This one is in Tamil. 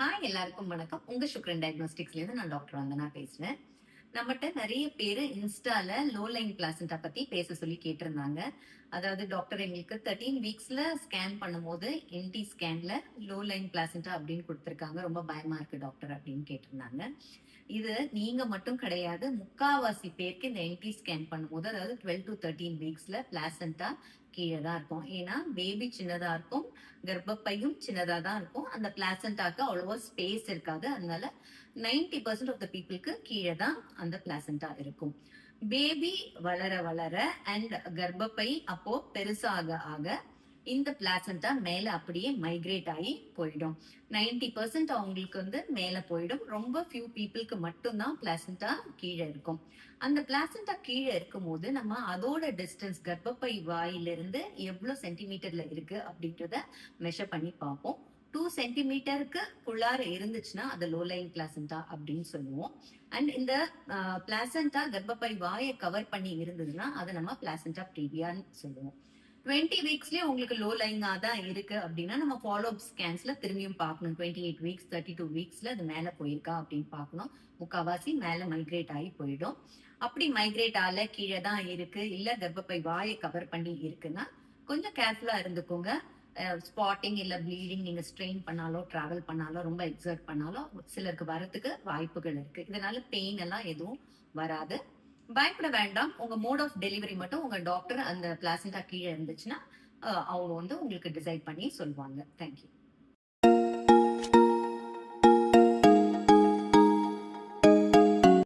ஹாய் எல்லாருக்கும் வணக்கம். உங்க சுக்ரன் டயக்னோஸ்டிக்ஸ்ல இருந்து நான் டாக்டர் வந்தனா பேசுறேன். நம்மகிட்ட நிறைய பேர் இன்ஸ்டால லோ லைன் பிளாசண்டா பத்தி பேச சொல்லி கேட்டிருந்தாங்க. அதாவது டாக்டர் எங்களுக்கு தேர்ட்டீன் வீக்ஸ்ல ஸ்கேன் பண்ணும்போது என்டி ஸ்கேன்ல லோ லைன் பிளாசண்டா அப்படின்னு கொடுத்துருக்காங்க. ரொம்ப பயமா இருக்கு டாக்டர் அப்படின்னு கேட்டிருந்தாங்க. இது நீங்க மட்டும் கிடையாது முக்காவாசி பேருக்கு இந்த என்டி ஸ்கேன் பண்ணும்போது அதாவது டுவெல் டு தேர்ட்டீன் வீக்ஸ்ல பிளாசண்டா கீழே தான் இருக்கும். ஏன்னா பேபி சின்னதா இருக்கும் கர்ப்பப்பையும் சின்னதா தான் இருக்கும். அந்த பிளாசண்டாக்கு அவ்வளோவா ஸ்பேஸ் இருக்காது. அதனால நைன்டி பர்சன்ட் ஆஃப் த பீப்புளுக்கு கீழே தான் அந்த பிளாசண்டா இருக்கும். பேபி வளர வளர அண்ட் கர்ப்பப்பை அப்போ பெருசாக ஆக இந்த பிளாசண்டா மேல அப்படியே மைக்ரேட் ஆகி போயிடும். நைன்டி பர்சன்ட் அவங்களுக்கு வந்து மேல போயிடும். ரொம்ப ஃபியூ பீப்புளுக்கு மட்டும்தான் பிளாசண்டா கீழே இருக்கும். அந்த பிளாசண்டா கீழே இருக்கும் போது நம்ம அதோட டிஸ்டன்ஸ் கர்ப்பப்பை வாயிலிருந்து எவ்வளவு சென்டிமீட்டர்ல இருக்கு அப்படின்றத மெஷர் பண்ணி பார்ப்போம். டூ சென்டிமீட்டருக்கு உள்ளார இருந்துச்சுன்னா அது லோலைன் பிளாசண்டா அப்படின்னு சொல்லுவோம். அண்ட் இந்த பிளாசண்டா கர்ப்பப்பை வாயை கவர் பண்ணி இருந்ததுன்னா அதை நம்ம பிளாசண்டா ப்ரீவியான்னு சொல்லுவோம். டுவெண்ட்டி வீக்ஸ்லயே உங்களுக்கு லோ லைங்கா தான் இருக்கு அப்படின்னா நம்ம ஃபாலோ அப் ஸ்கேன்ஸ்ல திரும்பியும் பார்க்கணும். Twenty eight weeks thirty two வீக்ஸ்ல அது மேல போயிருக்கா அப்படின்னு பார்க்கணும். முக்காவாசி மேல மைக்ரேட் ஆகி போயிடும். அப்படி மைக்ரேட் ஆல கீழே தான் இருக்கு. இல்ல கர்ப்பப்பை வாயை கவர் பண்ணி இருக்குன்னா கொஞ்சம் கேர்ஃபுல்லா இருந்துக்கோங்க. ஸ்பாட்டிங் இல்ல ப்ளீடிங் நீங்க ஸ்ட்ரெயின் பண்ணாலோ டிராவல் பண்ணாலோ ரொம்ப எக்ஸர்ட் பண்ணாலோ சிலருக்கு வரத்துக்கு வாய்ப்புகள் இருக்கு. இதனால பெயின் எல்லாம் எதுவும் வராது. பயப்பட வேண்டாம். உங்க மோட் ஆஃப் டெலிவரி மட்டும் உங்க டாக்டர் அந்த பிளாசண்டா கீழே இருந்துச்சுன்னா அவங்க வந்து உங்களுக்கு டிசைட் பண்ணி சொல்லுவாங்க. தேங்க்யூ